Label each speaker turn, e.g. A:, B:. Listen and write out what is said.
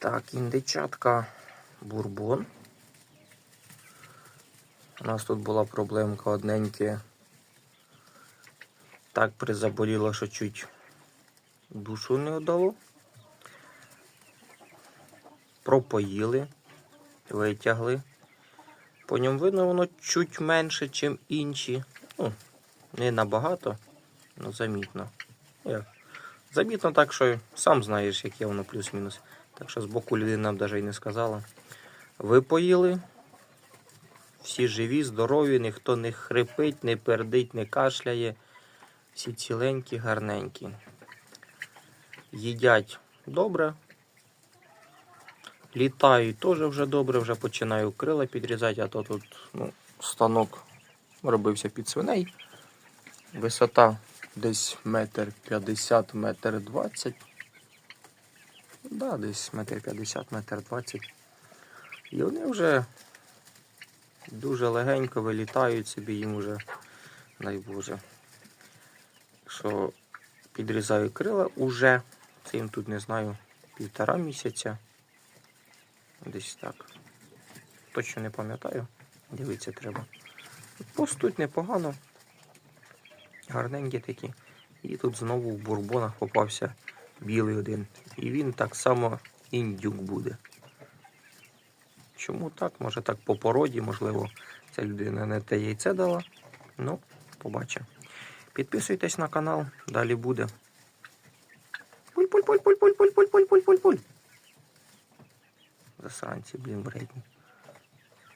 A: Так, індичатка бурбон. У нас тут була проблемка одненьке. Так призаболіло, що чуть душу не отдало. Пропоїли, витягли. По ньому видно, воно чуть менше, ніж інші. Ну, не набагато, але замітно. Як? Замітно так, що сам знаєш, яке воно плюс-мінус. Так що з боку людина нам навіть і не сказала. Випоїли. Всі живі, здорові, ніхто не хрипить, не пердить, не кашляє. Всі ціленькі, гарненькі. Їдять добре. Літають теж вже добре, вже починаю крила підрізати, а то тут ну, станок робився під свиней. Висота десь метр п'ятдесят, метр двадцять. Да, десь метр п'ятдесят, метр двадцять. І вони вже дуже легенько вилітають собі, їм вже, дай Боже. Що підрізаю крила уже, це їм тут не знаю, півтора місяця. Десь так. Точно не пам'ятаю. Дивитися треба. Постуть непогано. Гарненькі такі. І тут знову в бурбонах попався білий один. І він так само індюк буде. Чому так? Може так по породі, можливо, ця людина не те яйце дала. Ну, побачимо. Підписуйтесь на канал, далі буде. Пуль-пуль-пуль-пуль-пуль-пуль-пуль-пуль-пуль-пуль-пуль. Засранці, блін, бредні.